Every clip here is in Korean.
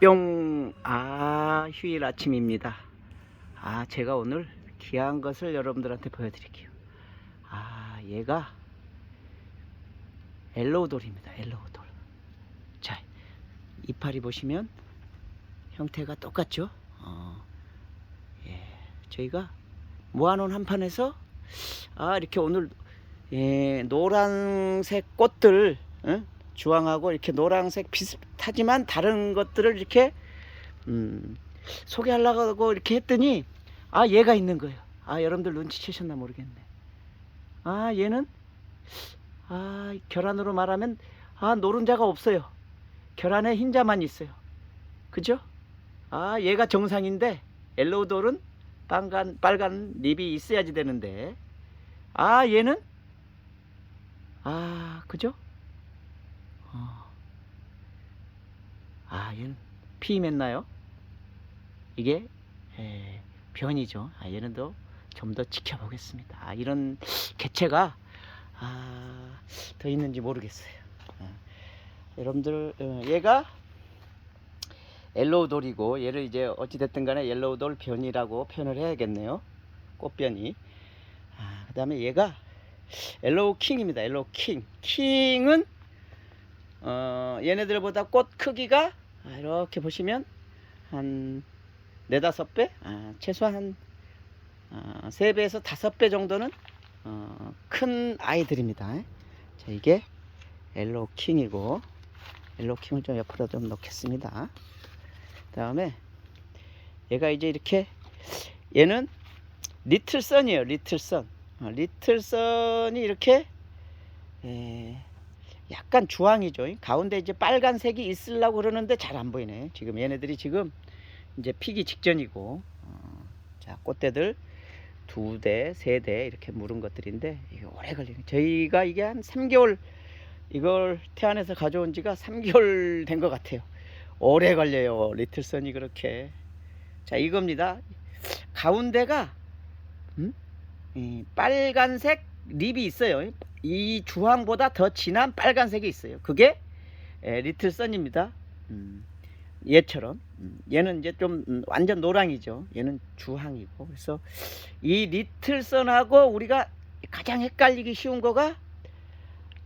뿅! 아, 휴일 아침입니다. 아, 제가 오늘 귀한 것을 여러분들한테 보여드릴게요. 아, 얘가 엘로우 돌입니다. 엘로우 돌. 자, 이파리 보시면 형태가 똑같죠? 어, 예, 저희가 모아놓은 한 판에서 아, 이렇게 오늘 예, 노란색 꽃들 응? 주황하고 이렇게 노란색 비슷하지만 다른 것들을 이렇게 음, 소개하려고 이렇게 했더니 아 얘가 있는 거예요. 아 여러분들 눈치채셨나 모르겠네. 아 얘는 아 결안으로 말하면 아 노른자가 없어요. 결안에 흰자만 있어요. 그죠? 아 얘가 정상인데 엘로우돌은 빨간 빨간 립이 있어야지 되는데 아 얘는 아 그죠? 아, 얘는 피임했나요? 이게 에, 변이죠. 아, 얘는 더 좀 더 지켜보겠습니다. 아, 이런 개체가 아, 더 있는지 모르겠어요. 어. 여러분들 어, 얘가 옐로우돌이고 얘를 이제 어찌 됐든 간에 옐로우돌 변이라고 표현을 해야겠네요. 꽃변이. 아, 그 다음에 얘가 옐로우 킹입니다. 옐로우 킹. 킹은 어, 얘네들보다 꽃 크기가 아, 이렇게 보시면 한 네다섯 배, 아, 최소한 한 어, 세 배에서 다섯 배 정도는 어, 큰 아이들입니다. 자, 이게 옐로우 킹이고 옐로우 킹을 좀 옆으로 좀 넣겠습니다. 다음에 얘가 이제 이렇게 얘는 리틀 선이에요. 리틀 선. 어, 리틀 선이 이렇게 에, 약간 주황이죠. 가운데 이제 빨간색이 있으려고 그러는데 잘 안 보이네. 지금 얘네들이 지금 이제 피기 직전이고, 어, 자 꽃대들 두 대, 세 대 이렇게 물은 것들인데 이게 오래 걸리네. 저희가 이게 한 3개월 이걸 태안에서 가져온 지가 3개월 된 것 같아요. 오래 걸려요. 리틀선이 그렇게. 자 이겁니다. 가운데가 음? 이 빨간색 립이 있어요. 이 주황보다 더 진한 빨간색이 있어요. 그게 에, 리틀 선입니다. 음, 얘처럼 음, 얘는 이제 좀 음, 완전 노랑이죠. 얘는 주황이고 그래서 이 리틀 선하고 우리가 가장 헷갈리기 쉬운 거가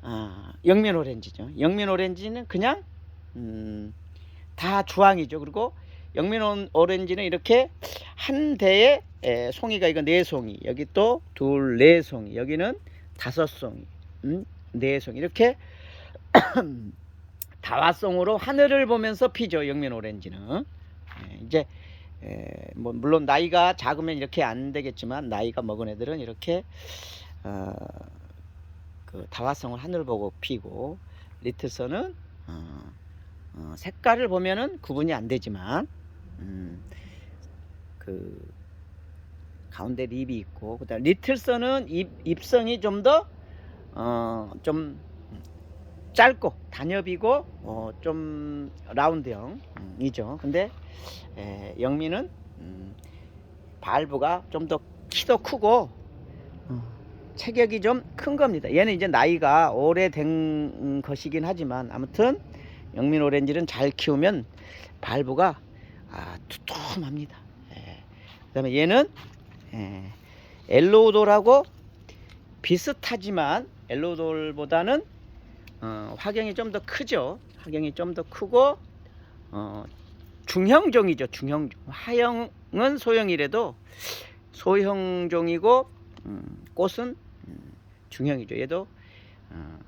아, 영면 오렌지죠. 영면 오렌지는 그냥 음, 다 주황이죠. 그리고 영면 오렌지는 이렇게 한 대에 에, 송이가 이거 네 송이 여기 또 둘 네 송이 여기는 다섯 송이, 음, 네 송이. 이렇게 다화송으로 하늘을 보면서 피죠 영면 오렌지는. 예, 이제 에, 뭐 물론 나이가 작으면 이렇게 안 되겠지만 나이가 먹은 애들은 이렇게 어, 그 다화성을 하늘 보고 피고 리틀선은 어, 어, 색깔을 보면은 구분이 안 되지만 음, 그 가운데 립이 있고 그다음 리틀선은 잎, 잎성이 좀더 어, 좀 짧고 단엽이고 어, 좀 라운드형이죠. 근데 에, 영미는 음, 발부가 좀 더 키도 크고 어, 체격이 좀 큰 겁니다. 얘는 이제 나이가 오래된 것이긴 하지만 아무튼 영민 오렌지는 잘 키우면 발부가 아, 두툼합니다. 예. 그다음에 얘는 예, 엘로우돌하고 비슷하지만 엘로우돌보다는 어, 화경이 좀 더 크죠. 화경이 좀 더 크고 어, 중형종이죠. 중형종. 하형은 소형이라도 소형종이고 음, 꽃은 음, 중형이죠. 얘도 어,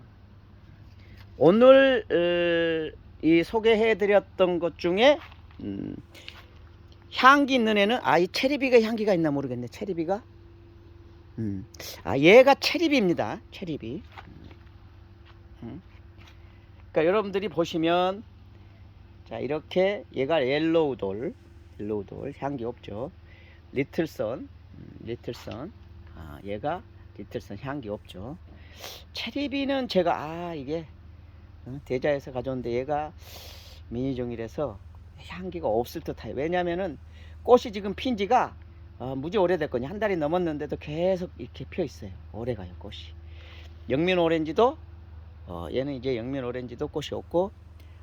오늘 어, 이 소개해드렸던 것 중에 음, 향기 있는 애는 아 이 체리비가 향기가 있나 모르겠네. 체리비가 음, 아 얘가 체리비입니다. 체리비. 음. 그러니까 여러분들이 보시면 자 이렇게 얘가 옐로우 돌 옐로우 돌 향기 없죠 리틀선 음, 리틀선 아 얘가 리틀선 향기 없죠 체리비는 제가 아 이게 어, 대자에서 가져온데 얘가 미니종이라서 향기가 없을 듯해요 왜냐면은 꽃이 지금 핀 지가 어, 무지 오래됐거든요 한 달이 넘었는데도 계속 이렇게 펴 있어요 오래 가요 꽃이 영면 오렌지도 어, 얘는 이제 영면 오렌지도 꽃이 없고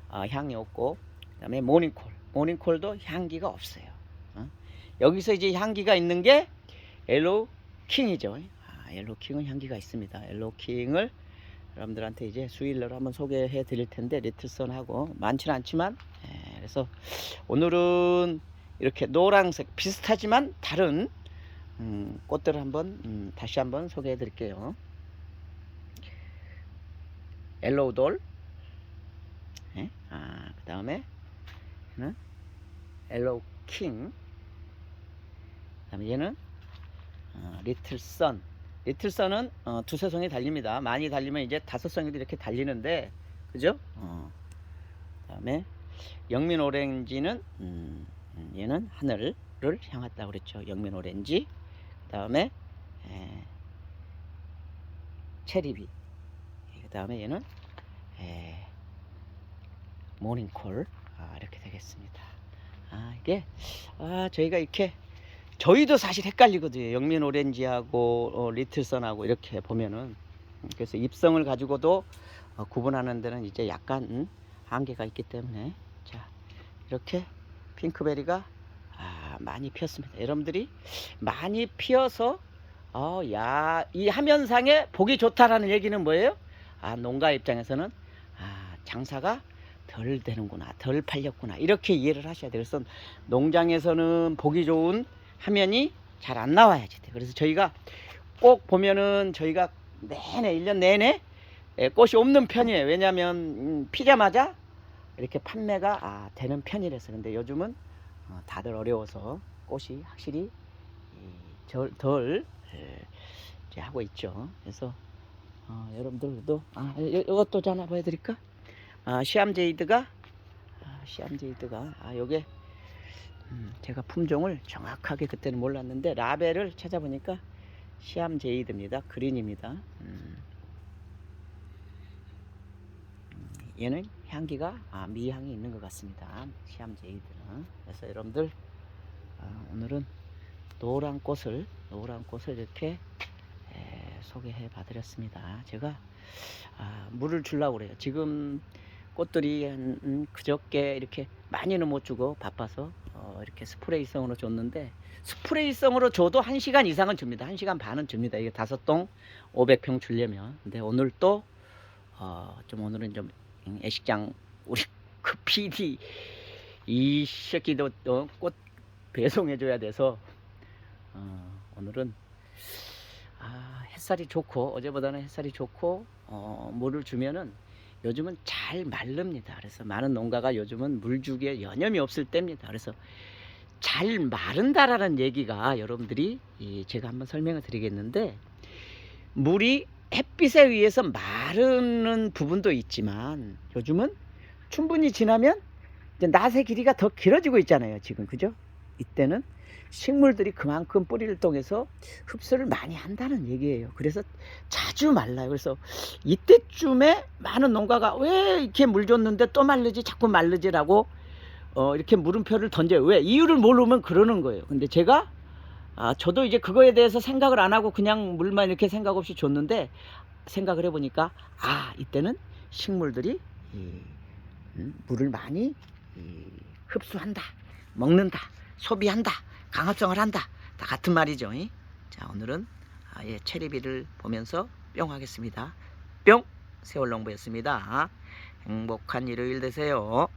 어, 향이 없고 그다음에 모닝콜 모닝콜도 향기가 없어요. 어? 여기서 이제 향기가 있는 게 옐로우 킹이죠. 아, 옐로우 킹은 향기가 있습니다. 옐로우 킹을 여러분들한테 이제 수일러로 한번 소개해 드릴 텐데 리틀선하고 많지는 않지만 예, 그래서 오늘은 이렇게 노란색 비슷하지만 다른 음, 꽃들을 한번 음, 다시 한번 소개해 드릴게요. 옐로우 돌, 예? 아, 그 다음에 얘는 옐로우 킹, 그다음에 얘는 어, 리틀 선. 리틀 선은 어, 두세 송이 달립니다. 많이 달리면 이제 다섯 송이도 이렇게 달리는데, 그죠? 어. 그 다음에 영민 오렌지는 음, 음, 얘는 하늘을 향했다고 그랬죠. 영민 오렌지. 그다음에 에, 체리비. 그다음에 얘는 에, 모닝콜. 아, 이렇게 되겠습니다. 아, 이게 아, 저희가 이렇게 저희도 사실 헷갈리거든요. 영민 오렌지하고 어, 리틀선하고 이렇게 보면은 그래서 입성을 가지고도 어, 구분하는 데는 이제 약간 음, 한계가 있기 때문에 자 이렇게 핑크베리가 아, 많이 피었습니다. 여러분들이 많이 피어서 어, 야, 이 화면상에 보기 좋다라는 얘기는 뭐예요? 아, 농가 입장에서는 아, 장사가 덜 되는구나, 덜 팔렸구나 이렇게 이해를 하셔야 돼요. 그래서 농장에서는 보기 좋은 화면이 잘 안 나와야지 돼. 그래서 저희가 꼭 보면은 저희가 내내 1년 내내 예, 꽃이 없는 편이에요. 왜냐하면 음, 피자마자 이렇게 판매가 아, 되는 편이라서 근데 요즘은 어, 다들 어려워서 꽃이 확실히 이, 절- 덜 예, 하고 있죠. 그래서 어, 여러분들도 아, 저 하나 보여드릴까? 아, 시암제이드가 아, 시암제이드가 아, 요게 음, 제가 품종을 정확하게 그때는 몰랐는데 라벨을 찾아보니까 시암제이드입니다. 그린입니다. 음. 음, 얘는 향기가 아, 미향이 있는 것 같습니다. 시암제이드는 그래서 여러분들 아, 오늘은 노란 꽃을 노란 꽃을 이렇게 에, 소개해 봐드렸습니다. 제가 아, 물을 주려고 그래요. 지금 꽃들이 한, 음, 그저께 이렇게 많이는 못 주고 바빠서 어, 이렇게 스프레이성으로 줬는데 스프레이성으로 줘도 1시간 이상은 줍니다. 1시간 반은 줍니다. 이게 다섯 동 500평 주려면. 근데 오늘 또 어, 좀 오늘은 좀 음, 애식장 우리 그 PD 이 새끼도 어, 꽃 배송해 줘야 돼서 어, 오늘은 아, 햇살이 좋고 어제보다는 햇살이 좋고 어, 물을 주면은 요즘은 잘 마릅니다. 그래서 많은 농가가 요즘은 물 주기에 여념이 없을 때입니다. 그래서 잘 마른다라는 얘기가 여러분들이 이 제가 한번 설명을 드리겠는데 물이 햇빛에 의해서 마르는 부분도 있지만 요즘은 충분히 지나면 이제 낫의 길이가 더 길어지고 있잖아요. 지금 그죠? 이때는 식물들이 그만큼 뿌리를 통해서 흡수를 많이 한다는 얘기예요. 그래서 자주 말라요. 그래서 이때쯤에 많은 농가가 왜 이렇게 물 줬는데 또 말르지 자꾸 말르지라고 어, 이렇게 물음표를 던져요. 왜 이유를 모르면 그러는 거예요. 근데 제가 아, 저도 이제 그거에 대해서 생각을 안 하고 그냥 물만 이렇게 생각 없이 줬는데 생각을 해보니까 아 이때는 식물들이 이, 음, 물을 많이 이, 흡수한다, 먹는다, 소비한다, 강합성을 한다. 다 같은 말이죠. 이? 자 오늘은 아, 예, 체리비를 보면서 뿅 하겠습니다. 뿅 세월농부였습니다. 행복한 일요일 되세요.